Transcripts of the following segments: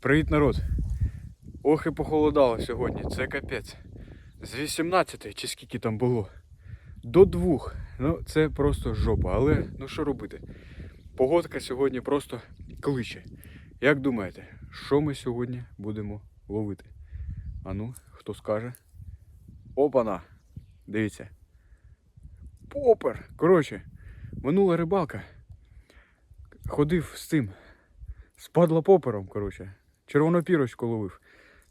Привіт, народ! Ох і похолодало сьогодні, це капець. З 18 чи скільки там було. До 2. Ну, це просто жопа. Але ну що робити? Погодка сьогодні просто кличе. Як думаєте, що ми сьогодні будемо ловити? А ну, хто скаже? Опана! Дивіться. Попер! Коротше, минула рибалка. Ходив з цим. З падлопопером, коротше. Червону пірочку ловив.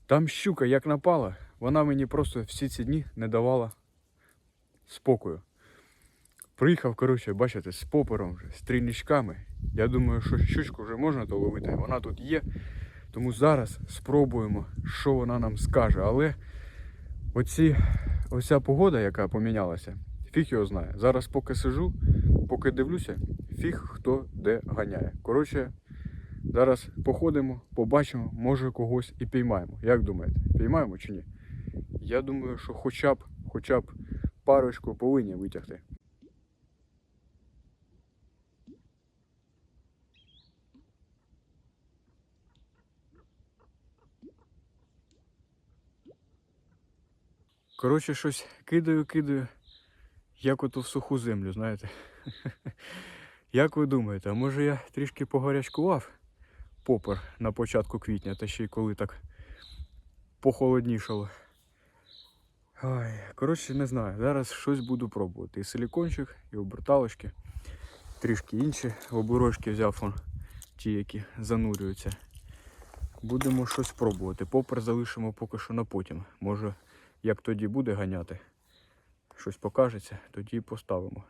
Там щука як напала, вона мені просто всі ці дні не давала спокою. Приїхав, коротше, бачите, з попером з трійничками. Я думаю, що щучку вже можна то ловити. Вона тут є. Тому зараз спробуємо, що вона нам скаже. Але оці, оця погода, яка помінялася, фіг його знає. Зараз поки сижу, поки дивлюся, фіг хто де ганяє. Коротше, зараз походимо, побачимо, може когось і піймаємо. Як думаєте, піймаємо чи ні? Я думаю, що хоча б, хоча б парочку повинні витягти. Коротше, щось кидаю, кидаю, як ото в суху землю, знаєте. Як ви думаєте, може я трішки погорячкував попер на початку квітня, та ще й коли так похолоднішало. Ой, коротше, не знаю. Зараз щось буду пробувати. І силікончик, і оберталочки, трішки інші оборожки взяв он, ті, які занурюються. Будемо щось пробувати. Попер залишимо поки що на потім. Може, як тоді буде ганяти, щось покажеться, тоді і поставимо.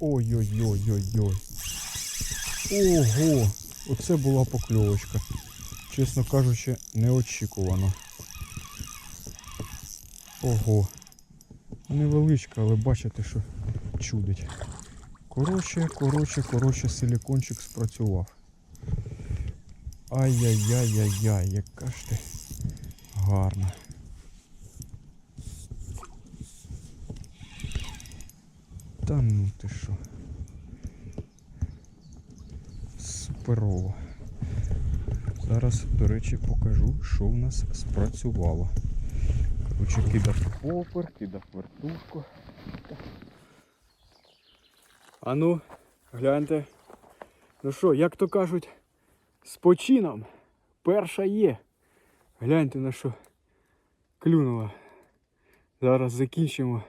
Ой-ой-ой-ой-ой. Ого! Оце була покльовочка. Чесно кажучи, неочікувано. Ого. Невеличка, але бачите, що чудить. Коротше, коротше, коротше, силікончик спрацював. Ай-яй-яй-яй-яй, яка ж ти гарна. Та ну ти що. Суперово. Зараз, до речі, покажу, що в нас спрацювало. Коротше, кидав попер, кидав вертушку. А ну, гляньте. Ну що, як то кажуть, з почином перша є. Гляньте на що клюнула. Зараз закінчимо.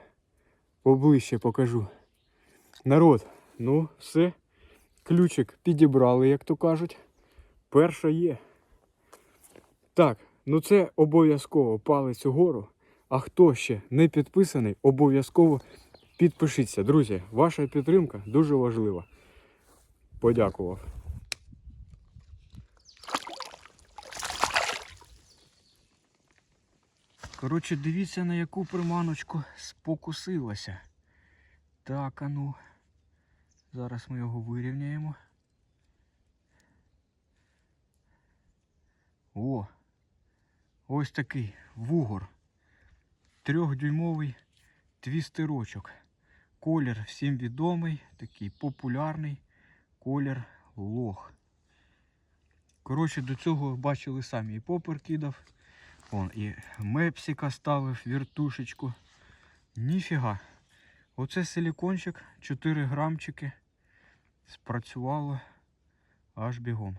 Поближче покажу. Народ, ну все. Ключик підібрали, як то кажуть. Перша є. Так, ну це обов'язково палець угору. А хто ще не підписаний, обов'язково підпишіться. Друзі, ваша підтримка дуже важлива. Подякував. Коротше, дивіться, на яку приманочку спокусилася. Так, а ну. Зараз ми його вирівняємо. О! Ось такий вугор. Трьохдюймовий твістерочок. Колір всім відомий, такий популярний колір лох. Коротше, до цього бачили самі і попер кидав. Вон і мепсика ставив, віртушечку. Ніфіга. Оце силікончик, 4 грамчики. Спрацювало аж бігом.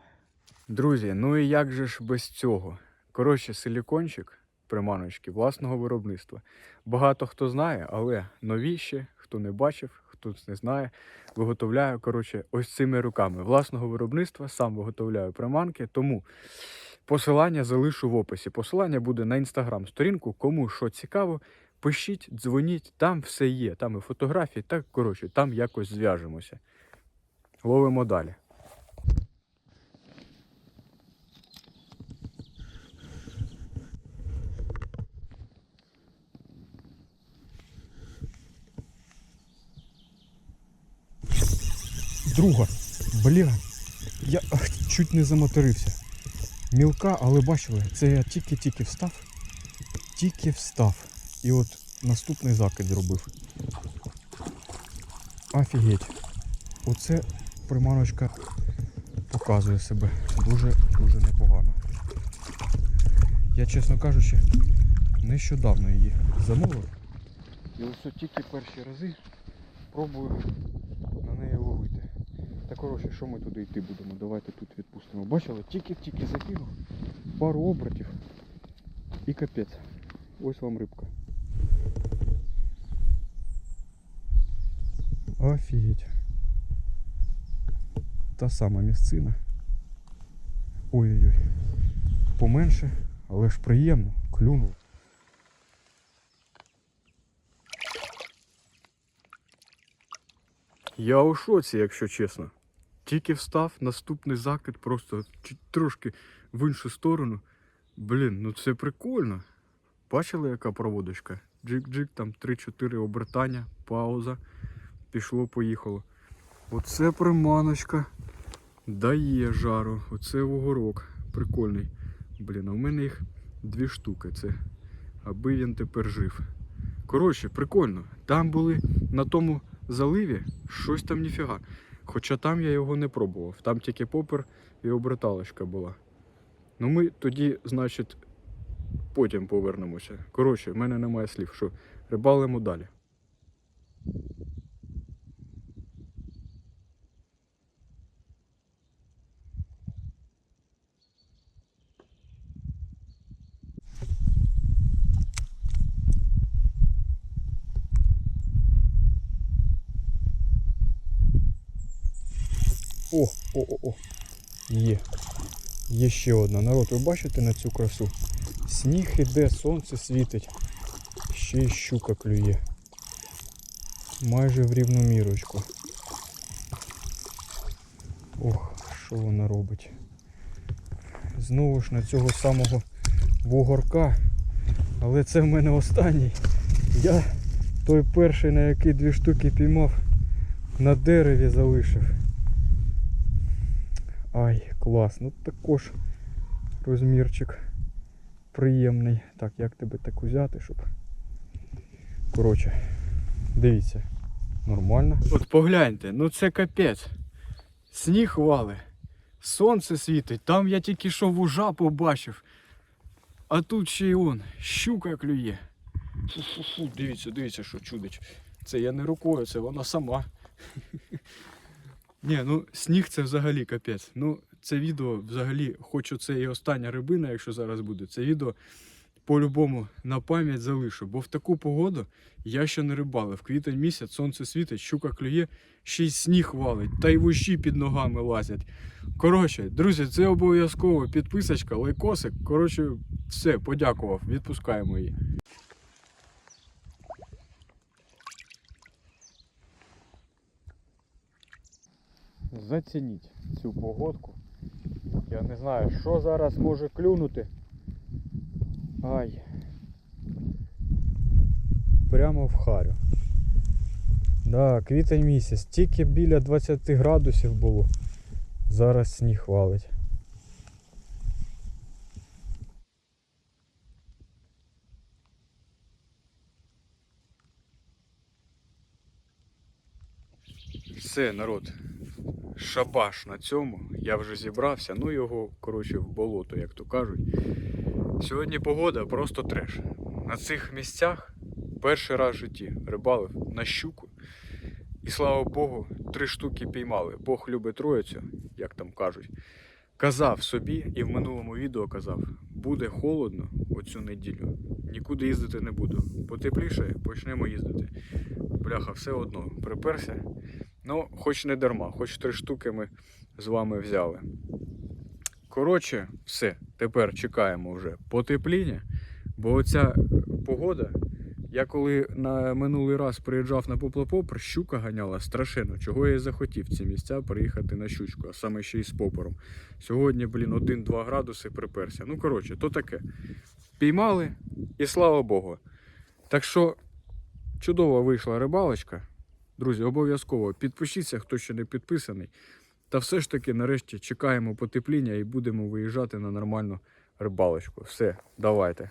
Друзі, ну і як же ж без цього? Коротше, силікончик приманочки власного виробництва. Багато хто знає, але новіші, хто не бачив, хто не знає, виготовляю коротше, ось цими руками власного виробництва, сам виготовляю приманки. Тому посилання залишу в описі. Посилання буде на інстаграм-сторінку. Кому що цікаво, пишіть, дзвоніть, там все є. Там і фотографії, так коротше, там якось зв'яжемося. Ловимо далі. Друга, бля, я чуть не заматерився. Мілка, але бачили, це я тільки-тільки встав. Тільки встав. І от наступний закид зробив. Офігеть. Оце приманочка показує себе дуже-дуже непогано. Я, чесно кажучи, нещодавно її замовив. І ось тільки перші рази пробую на неї ловити. Та коротше, що ми туди йти будемо? Давайте тут відпустимо. Бачили, тільки-тільки закинув пару обертів і капець. Ось вам рибка. Офігеть. Та сама місцина. Ой-ой-ой. Поменше, але ж приємно. Клюнув. Я у шоці, якщо чесно. Тільки встав, наступний закид просто трошки в іншу сторону. Блін, ну це прикольно. Бачили, яка проводочка? Джик-джик, там 3-4 обертання, пауза. Пішло, поїхало. Оце приманочка. Дає жару. Оце вугорок. Прикольний. Блін, а в мене їх дві штуки. Це аби він тепер жив. Коротше, прикольно. Там були на тому заливі щось там ніфіга. Хоча там я його не пробував. Там тільки попер і оберталочка була. Ну ми тоді, значить, потім повернемося. Коротше, в мене немає слів, що рибалимо далі. О, о, о, о. Є. Є ще одна. Народ, ви бачите на цю красу? Сніг іде, сонце світить. Ще й щука клює. Майже в рівну мірочку. Ох, що вона робить. Знову ж на цього самого вугорка. Але це в мене останній. Я той перший, на який дві штуки піймав, на дереві залишив. Ай, клас. Ну також розмірчик приємний. Так, як тебе так взяти, щоб. Коротше, дивіться. Нормально. От погляньте, ну це капець. Сніг вали, сонце світить, там я тільки що вужа побачив. А тут ще й он, щука клює. Фу-фу-фу, дивіться, дивіться, що чудить. Це я не рукою, це вона сама. Ні, ну сніг це взагалі капець. Ну, це відео взагалі, хоч це і остання рибина, якщо зараз буде, це відео по-любому на пам'ять залишу. Бо в таку погоду я ще не рибалив. Квітень місяць, сонце світить, щука клює, ще й сніг валить, та й вущі під ногами лазять. Коротше, друзі, це обов'язково підписочка, лайкосик. Коротше, все, подякував, відпускаємо її. Зацініть цю погодку. Я не знаю, що зараз може клюнути. Ай. Прямо в харю. Да, квітень місяць. Тільки біля 20 градусів було. Зараз сніг валить. Все, народ. Шабаш на цьому. Я вже зібрався. Ну його, коротше, в болото, як то кажуть. Сьогодні погода просто треш. На цих місцях перший раз в житті рибалив на щуку. І слава Богу, три штуки піймали. Бог любить троїцю, як там кажуть. Казав собі і в минулому відео казав, буде холодно оцю неділю. Нікуди їздити не буду. Потепліше, почнемо їздити. Бляха, все одно приперся. Ну, хоч не дарма, хоч три штуки ми з вами взяли. Коротше, все, тепер чекаємо вже потепління, бо оця погода, я коли на минулий раз приїжджав на Поплопопр, щука ганяла страшенно, чого я і захотів ці місця приїхати на щучку, а саме ще й з попором. Сьогодні, блін, 1-2 градуси приперся. Ну, коротше, то таке. Піймали і слава Богу. Так що чудова вийшла рибалочка. Друзі, обов'язково підпишіться, хто ще не підписаний. Та все ж таки, нарешті, чекаємо потепління і будемо виїжджати на нормальну рибалочку. Все, давайте.